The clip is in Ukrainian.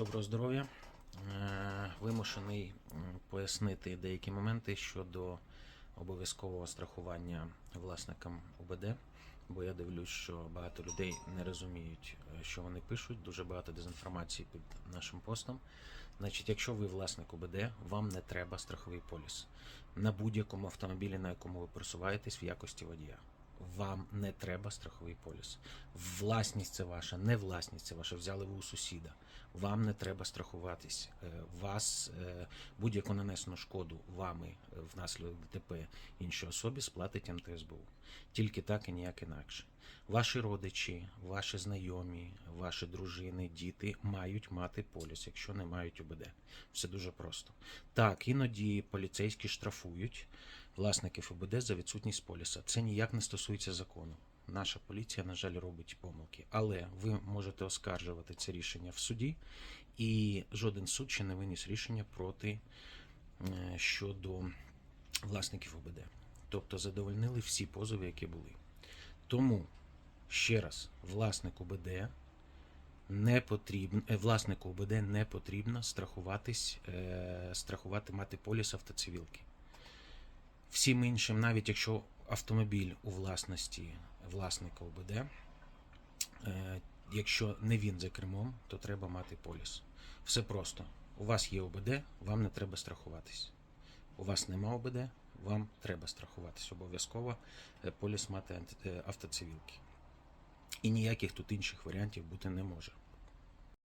Доброго здоров'я. Е, Вимушений пояснити деякі моменти щодо обов'язкового страхування власникам ОБД, бо я дивлюсь, що багато людей не розуміють, е, що вони пишуть. Дуже багато дезінформації під нашим постом. Значить, якщо ви власник ОБД, вам не треба страховий поліс на будь-якому автомобілі, на якому ви просуваєтесь в якості водія. Вам не треба страховий поліс. Власність це ваша, не власність це ваша. Взяли ви у сусіда. Вам не треба страхуватись. Е, Вас е, будь-яку нанесену шкоду вами е, внаслідок ДТП іншій особі сплатить МТСБУ. Тільки так і ніяк інакше. Ваші родичі, ваші знайомі, ваші дружини, діти мають мати поліс, якщо не мають ОБД. Все дуже просто. Так, іноді поліцейські штрафують власників ОБД за відсутність поліса. Це ніяк не стосується закону. Наша поліція, на жаль, робить помилки. Але ви можете оскаржувати це рішення в суді, і жоден суд ще не виніс рішення проти е, щодо власників ОБД. Тобто задовольнили всі позови, які були. Тому ще раз, власник ОБД не потрібно, е, власнику ОБД не потрібно страхуватись, е, страхувати мати поліс автоцивілки. Всім іншим, навіть якщо автомобіль у власності власника ОБД, е, якщо не він за кермом, то треба мати поліс. Все просто. У вас є ОБД, вам не треба страхуватись. У вас нема ОБД, вам треба страхуватись. Обов'язково е, поліс мати е, автоцивілки. І ніяких тут інших варіантів бути не може.